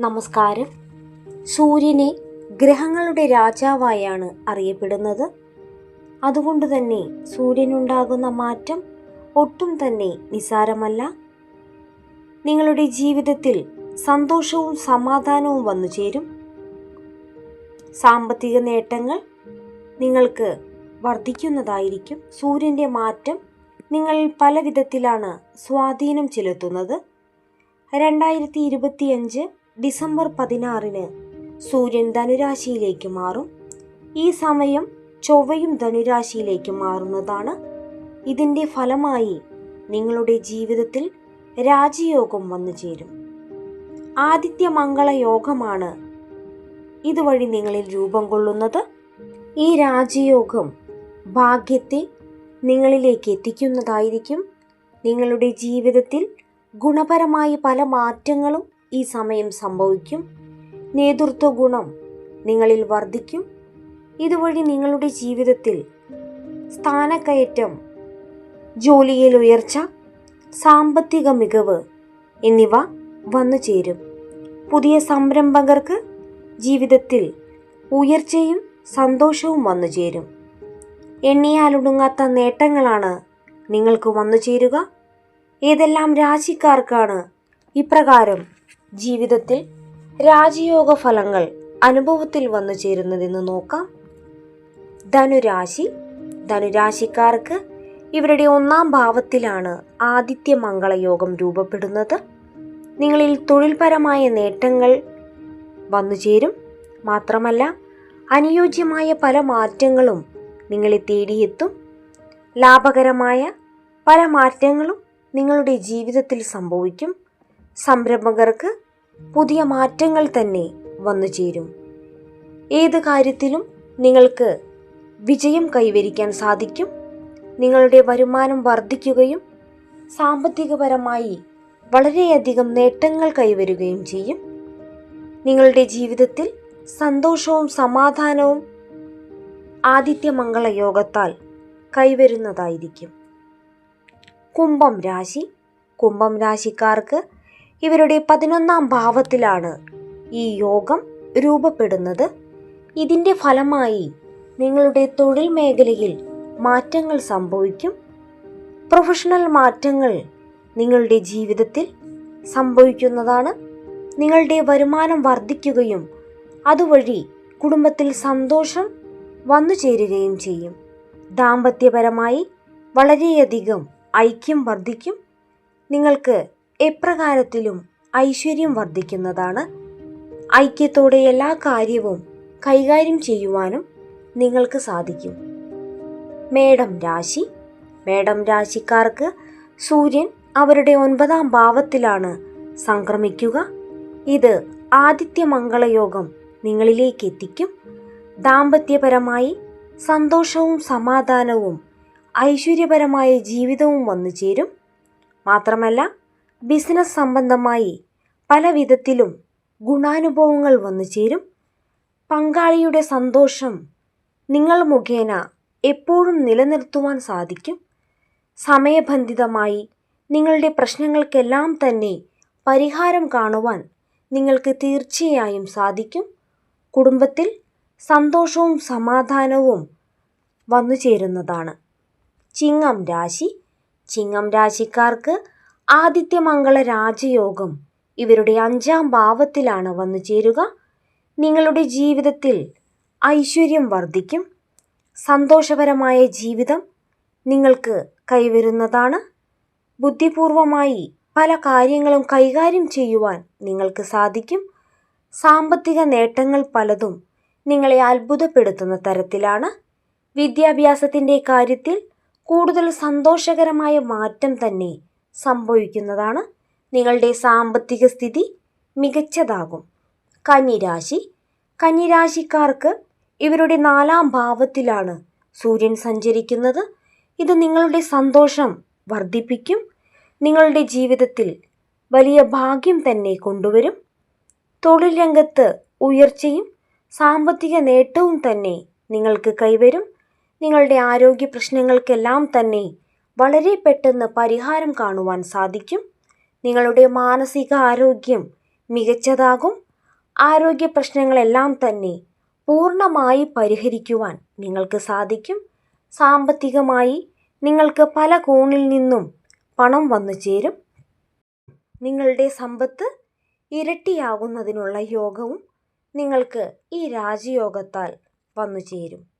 നമസ്കാരം. സൂര്യനെ ഗ്രഹങ്ങളുടെ രാജാവായാണ് അറിയപ്പെടുന്നത്. അതുകൊണ്ട് തന്നെ സൂര്യനുണ്ടാകുന്ന മാറ്റം ഒട്ടും തന്നെ നിസാരമല്ല. നിങ്ങളുടെ ജീവിതത്തിൽ സന്തോഷവും സമാധാനവും വന്നു ചേരും. സാമ്പത്തിക നേട്ടങ്ങൾ നിങ്ങൾക്ക് വർദ്ധിക്കുന്നതായിരിക്കും. സൂര്യന്റെ മാറ്റം നിങ്ങളിൽ പല വിധത്തിലാണ് സ്വാധീനം ചെലുത്തുന്നത്. രണ്ടായിരത്തി ഇരുപത്തിയഞ്ച് ഡിസംബർ പതിനാറിന് സൂര്യൻ ധനുരാശിയിലേക്ക് മാറും. ഈ സമയം ചൊവ്വയും ധനുരാശിയിലേക്ക് മാറുന്നതാണ്. ഇതിന്റെ ഫലമായി നിങ്ങളുടെ ജീവിതത്തിൽ രാജയോഗം വന്നു ചേരും. ആദിത്യ മംഗള യോഗമാണ് ഇതുവഴി നിങ്ങളിൽ രൂപം കൊള്ളുന്നത്. ഈ രാജയോഗം ഭാഗ്യത്തെ നിങ്ങളിലേക്ക് എത്തിക്കുന്നതായിരിക്കും. നിങ്ങളുടെ ജീവിതത്തിൽ ഗുണപരമായ പല മാറ്റങ്ങളും ഈ സമയം സംഭവിക്കും. നേതൃത്വ ഗുണം നിങ്ങളിൽ വർദ്ധിക്കും. ഇതുവഴി നിങ്ങളുടെ ജീവിതത്തിൽ സ്ഥാനക്കയറ്റം ജോലിയിൽ ഉയർച്ച സാമ്പത്തിക മികവ് എന്നിവ വന്നു ചേരും. പുതിയ സംരംഭകർക്ക് ജീവിതത്തിൽ ഉയർച്ചയും സന്തോഷവും വന്നു ചേരും. എണ്ണിയാലൊടുങ്ങാത്ത നേട്ടങ്ങളാണ് നിങ്ങൾക്ക് വന്നു ചേരുക. ഏതെല്ലാം രാശിക്കാർക്കാണ് ഇപ്രകാരം ജീവിതത്തിൽ രാജയോഗ ഫലങ്ങൾ അനുഭവത്തിൽ വന്നു ചേരുന്നതെന്ന് നോക്കാം. ധനുരാശി. ധനുരാശിക്കാർക്ക് ഇവരുടെ ഒന്നാം ഭാവത്തിലാണ് ആദിത്യ മംഗളയോഗം രൂപപ്പെടുന്നത്. നിങ്ങളിൽ തൊഴിൽപരമായ നേട്ടങ്ങൾ വന്നു ചേരും. മാത്രമല്ല അനുയോജ്യമായ പല മാറ്റങ്ങളും നിങ്ങളെ തേടിയെത്തും. ലാഭകരമായ പല മാറ്റങ്ങളും നിങ്ങളുടെ ജീവിതത്തിൽ സംഭവിക്കും. സംരംഭകർക്ക് പുതിയ മാറ്റങ്ങൾ തന്നെ വന്നു ചേരും. ഏത് കാര്യത്തിലും നിങ്ങൾക്ക് വിജയം കൈവരിക്കാൻ സാധിക്കും. നിങ്ങളുടെ വരുമാനം വർദ്ധിക്കുകയും സാമ്പത്തികപരമായി വളരെയധികം നേട്ടങ്ങൾ കൈവരുകയും ചെയ്യും. നിങ്ങളുടെ ജീവിതത്തിൽ സന്തോഷവും സമാധാനവും ആദിത്യമംഗള യോഗത്താൽ കൈവരുന്നതായിരിക്കും. കുംഭം രാശി. കുംഭം രാശിക്കാർക്ക് ഇവരുടെ പതിനൊന്നാം ഭാവത്തിലാണ് ഈ യോഗം രൂപപ്പെടുന്നത്. ഇതിന്റെ ഫലമായി നിങ്ങളുടെ തൊഴിൽ മേഖലയിൽ മാറ്റങ്ങൾ സംഭവിക്കും. പ്രൊഫഷണൽ മാറ്റങ്ങൾ നിങ്ങളുടെ ജീവിതത്തിൽ സംഭവിക്കുന്നതാണ്. നിങ്ങളുടെ വരുമാനം വർദ്ധിക്കുകയും അതുവഴി കുടുംബത്തിൽ സന്തോഷം വന്നു ചേരുകയും ചെയ്യും. ദാമ്പത്യപരമായി വളരെയധികം ഐക്യം വർദ്ധിക്കും. നിങ്ങൾക്ക് എപ്രകാരത്തിലും ഐശ്വര്യം വർദ്ധിക്കുന്നതാണ്. ഐക്യത്തോടെ എല്ലാ കാര്യവും കൈകാര്യം ചെയ്യുവാനും നിങ്ങൾക്ക് സാധിക്കും. മേടം രാശി. മേടം രാശിക്കാർക്ക് സൂര്യൻ അവരുടെ ഒൻപതാം ഭാവത്തിലാണ് സംക്രമിക്കുക. ഇത് ആദിത്യമംഗളയോഗം നിങ്ങളിലേക്ക് എത്തിക്കും. ദാമ്പത്യപരമായി സന്തോഷവും സമാധാനവും ഐശ്വര്യപരമായ ജീവിതവും വന്നു ചേരും മാത്രമല്ല ബിസിനസ് സംബന്ധമായി പല വിധത്തിലും ഗുണാനുഭവങ്ങൾ വന്നു ചേരും. പങ്കാളിയുടെ സന്തോഷം നിങ്ങൾ മുഖേന എപ്പോഴും നിലനിർത്തുവാൻ സാധിക്കും. സമയബന്ധിതമായി നിങ്ങളുടെ പ്രശ്നങ്ങൾക്കെല്ലാം തന്നെ പരിഹാരം കാണുവാൻ നിങ്ങൾക്ക് തീർച്ചയായും സാധിക്കും. കുടുംബത്തിൽ സന്തോഷവും സമാധാനവും വന്നു ചേരുന്നതാണ്. ചിങ്ങം രാശി. ചിങ്ങം രാശിക്കാർക്ക് ആദിത്യമംഗള രാജയോഗം ഇവരുടെ അഞ്ചാം ഭാവത്തിലാണ് വന്നു ചേരുക. നിങ്ങളുടെ ജീവിതത്തിൽ ഐശ്വര്യം വർദ്ധിക്കും. സന്തോഷപരമായ ജീവിതം നിങ്ങൾക്ക് കൈവരുന്നതാണ്. ബുദ്ധിപൂർവമായി പല കാര്യങ്ങളും കൈകാര്യം ചെയ്യുവാൻ നിങ്ങൾക്ക് സാധിക്കും. സാമ്പത്തിക നേട്ടങ്ങൾ പലതും നിങ്ങളെ അത്ഭുതപ്പെടുത്തുന്ന തരത്തിലാണ്. വിദ്യാഭ്യാസത്തിന്റെ കാര്യത്തിൽ കൂടുതൽ സന്തോഷകരമായ മാറ്റം തന്നെ സംഭവിക്കുന്നതാണ്. നിങ്ങളുടെ സാമ്പത്തിക സ്ഥിതി മികച്ചതാകും. കന്നിരാശി. കന്നിരാശിക്കാർക്ക് ഇവരുടെ നാലാം ഭാവത്തിലാണ് സൂര്യൻ സഞ്ചരിക്കുന്നത്. ഇത് നിങ്ങളുടെ സന്തോഷം വർദ്ധിപ്പിക്കും. നിങ്ങളുടെ ജീവിതത്തിൽ വലിയ ഭാഗ്യം തന്നെ കൊണ്ടുവരും. തൊഴിൽ രംഗത്ത് ഉയർച്ചയും സാമ്പത്തിക നേട്ടവും തന്നെ നിങ്ങൾക്ക് കൈവരും. നിങ്ങളുടെ ആരോഗ്യ പ്രശ്നങ്ങൾക്കെല്ലാം തന്നെ വളരെ പെട്ടെന്ന് പരിഹാരം കാണുവാൻ സാധിക്കും. നിങ്ങളുടെ മാനസിക ആരോഗ്യം മികച്ചതാകും. ആരോഗ്യ പ്രശ്നങ്ങളെല്ലാം തന്നെ പൂർണമായി പരിഹരിക്കുവാൻ നിങ്ങൾക്ക് സാധിക്കും. സാമ്പത്തികമായി നിങ്ങൾക്ക് പല കോണിൽ നിന്നും പണം വന്നു ചേരും. നിങ്ങളുടെ സമ്പത്ത് ഇരട്ടിയാകുന്നതിനുള്ള യോഗവും നിങ്ങൾക്ക് ഈ രാജയോഗത്താൽ വന്നു ചേരും.